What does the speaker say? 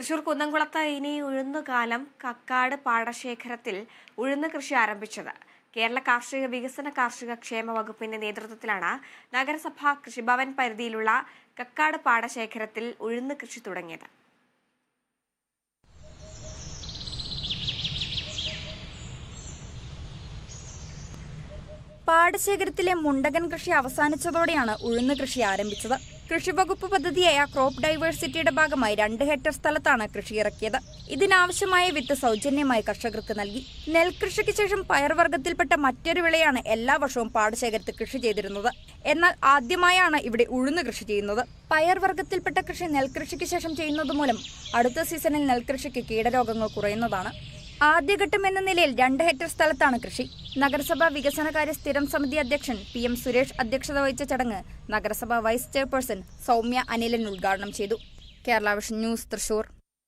തൃശൂർ കുന്നംകുളത്ത് ഇനി ഉഴുന്നുകാലം കക്കാട് പാടശേഖരത്തിൽ ഉഴുന്ന് കൃഷി ആരംഭിച്ചത്. കേരള കാർഷിക വികസന കാർഷിക ക്ഷേമ വകുപ്പിന്റെ നേതൃത്വത്തിലാണ് നഗരസഭാ കൃഷിഭവൻ പരിധിയിലുള്ള കക്കാട് പാടശേഖരത്തിൽ ഉഴുന്ന് കൃഷി തുടങ്ങിയത്. പാടശേഖരത്തിലെ മുണ്ടകൻ കൃഷി അവസാനിച്ചതോടെയാണ് ഉഴുന്ന് കൃഷി ആരംഭിച്ചത്. കൃഷിവകുപ്പ് പദ്ധതിയായ ക്രോപ്പ് ഡൈവേഴ്സിറ്റിയുടെ ഭാഗമായി രണ്ട് ഹെക്ടർ സ്ഥലത്താണ് കൃഷി ഇറക്കിയത്. ഇതിനാവശ്യമായ വിത്ത് സൗജന്യമായി കർഷകർക്ക് നൽകി. നെൽകൃഷിക്ക് ശേഷം പയർവർഗത്തിൽപ്പെട്ട മറ്റൊരു വിളയാണ് എല്ലാ വർഷവും പാടശേഖരത്ത് കൃഷി ചെയ്തിരുന്നത്. എന്നാൽ ആദ്യമായാണ് ഇവിടെ ഉഴുന്ന് കൃഷി ചെയ്യുന്നത്. പയർവർഗത്തിൽപ്പെട്ട കൃഷി നെൽകൃഷിക്ക് ശേഷം ചെയ്യുന്നത് മൂലം അടുത്ത സീസണിൽ നെൽകൃഷിക്ക് കീടരോഗങ്ങൾ കുറയുന്നതാണ്. ആദ്യഘട്ടം എന്ന നിലയിൽ രണ്ട് ഹെക്ടർ സ്ഥലത്താണ് കൃഷി. നഗരസഭാ വികസനകാര്യ സ്ഥിരം സമിതി അധ്യക്ഷൻ പി എം സുരേഷ് അധ്യക്ഷത വഹിച്ച ചടങ്ങ് നഗരസഭാ വൈസ് ചെയർപേഴ്സൺ സൗമ്യ അനിലൻ ഉദ്ഘാടനം ചെയ്തു. Kerala vision news Thrissur.